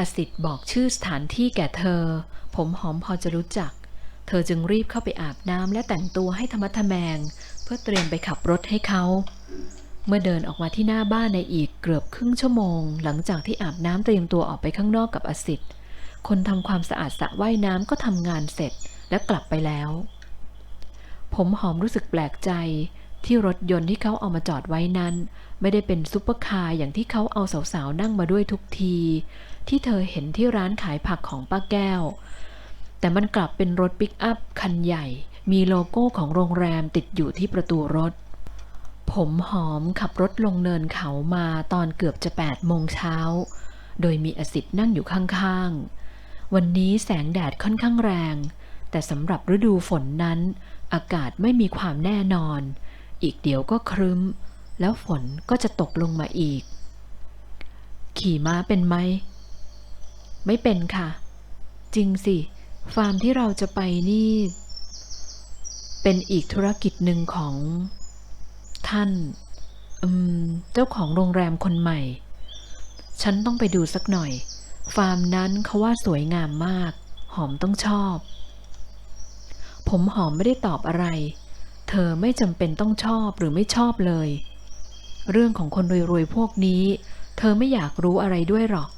อสิทธิ์บอกชื่อสถานที่แก่เธอ ผมหอมพอจะรู้จัก เธอจึงรีบเข้าไปอาบน้ำและแต่งตัวให้ธรรมะทแมง เพื่อเตรียมไปขับรถให้เขา เมื่อเดินออกมาที่หน้าบ้านในอีกเกือบครึ่งชั่วโมง หลังจากที่อาบน้ำเตรียมตัวออกไปข้างนอกกับอสิทธิ์คนทำความสะอาดสระว่ายน้ำก็ทำงานเสร็จและกลับไปแล้ว ผมหอมรู้สึกแปลกใจ ที่รถยนต์ที่เขาเอามาจอดไว้นั้น ไม่ได้เป็นซุปเปอร์คาร์อย่างที่เขาเอาสาวๆนั่งมาด้วยทุกที ที่เธอเห็นที่ร้านขายผักของป้าแก้ว แต่มันกลับเป็นรถปิกอัพคันใหญ่ มีโลโก้ของโรงแรมติดอยู่ที่ประตูรถ ผมหอมขับรถลงเนินเขามาตอนเกือบจะ8โมงเช้า โดยมีอสิทธิ์นั่งอยู่ข้างๆ วันนี้แสงแดดค่อนข้างแรง แต่สำหรับฤดูฝนนั้น อากาศไม่มีความแน่นอน อีกเดี๋ยวก็ครึ้ม แล้วฝนก็จะตกลงมาอีก ขี่ม้าเป็นไหม ไม่เป็นค่ะ จริงสิ ฟาร์มที่เราจะไปนี่ เป็นอีกธุรกิจหนึ่งของ ท่านอืมเจ้าของโรงแรมคนใหม่ ฉันต้องไปดูสักหน่อย ฟาร์มนั้นเขาว่าสวยงามมาก หอมต้องชอบ ผมหอมไม่ได้ตอบอะไร เธอไม่จำเป็นต้องชอบหรือไม่ชอบเลย เรื่องของคนรวยๆพวกนี้ เธอไม่อยากรู้อะไรด้วยหรอก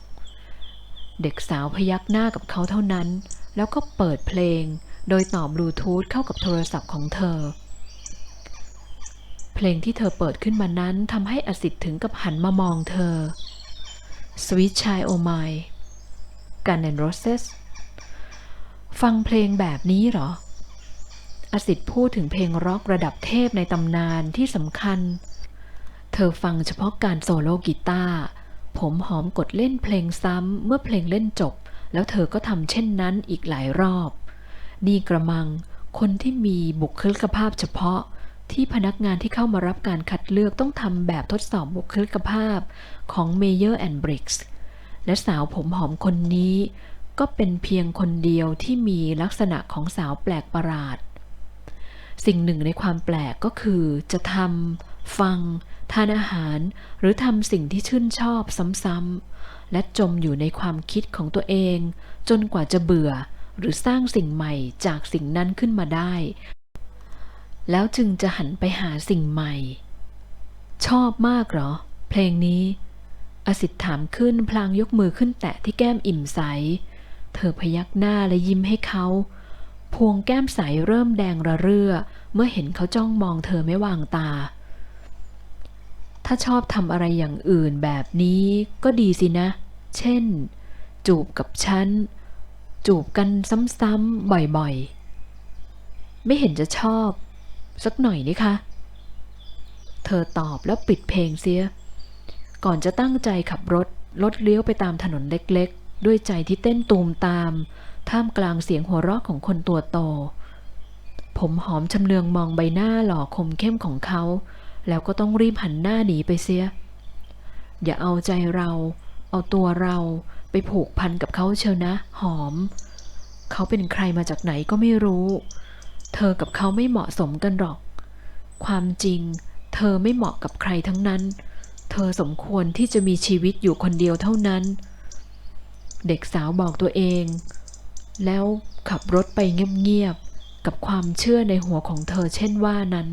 เด็กสาวพยักหน้ากับเขาเท่านั้น แล้วก็เปิดเพลง โดยต่อบลูทูธเข้ากับโทรศัพท์ของเธอ เพลงที่เธอเปิดขึ้นมานั้นทำให้อสิทธิ์ถึงกับหันมามองเธอ Sweet Child O' Mine Gun and Roses ฟังเพลงแบบนี้เหรอ อสิทธิ์พูดถึงเพลงร็อกระดับเทพในตำนานที่สำคัญ เธอฟังเฉพาะการโซโล่กีตาร์ ผมหอมกดเล่นเพลงซ้ำเมื่อเพลงเล่นจบ แล้วเธอก็ทำเช่นนั้นอีกหลายรอบ นี่กระมัง คนที่มีบุคลิกภาพเฉพาะที่พนักงานที่เข้ามารับการคัดเลือกต้องทำแบบทดสอบบุคลิกภาพของ Mayer and Briggs และสาวผมหอมคนนี้ ก็เป็นเพียงคนเดียวที่มีลักษณะของสาวแปลกประหลาด สิ่งหนึ่งในความแปลกก็คือจะทำฟัง ทานอาหาร หรือทำสิ่งที่ชื่นชอบซ้ำๆและจมอยู่ในความคิดของตัวเอง จนกว่าจะเบื่อ หรือสร้างสิ่งใหม่จากสิ่งนั้นขึ้นมาได้ แล้วจึงจะหันไปหาสิ่งใหม่ ชอบมากเหรอ เพลงนี้ อสิทธิ์ถามขึ้นพลางยกมือขึ้นแตะที่แก้มอิ่มใส เธอพยักหน้าและยิ้มให้เขา พวงแก้มใสเริ่มแดงระเรื่อ เมื่อเห็นเขาจ้องมองเธอไม่วางตา ถ้าชอบทำอะไรอย่างอื่นแบบนี้ก็ดีสินะ เช่น จูบกับฉัน จูบกันซ้ำๆบ่อยๆ ไม่เห็นจะชอบ สักหน่อยนี่คะเธอตอบแล้วปิดเพลงเสีย ก่อนจะตั้งใจขับรถลดเลี้ยวไปตามถนนเล็กๆ ด้วยใจที่เต้นตูมตาม ท่ามกลางเสียงหัวเราะของคนตัวโต ผมหอมชำเลืองมองใบหน้าหล่อคมเข้มของเขา แล้วก็ต้องรีบหันหน้าหนีไปเสีย อย่าเอาใจเรา เอาตัวเราไปผูกพันกับเขาเชียวนะ หอม เขาเป็นใครมาจากไหนก็ไม่รู้ เธอกับเขาไม่เหมาะสมกันหรอก ความจริง เธอไม่เหมาะกับใครทั้งนั้น เธอสมควรที่จะมีชีวิตอยู่คนเดียวเท่านั้น เด็กสาวบอกตัวเอง แล้วขับรถไปเงียบๆกับความเชื่อในหัวของเธอเช่นว่านั้น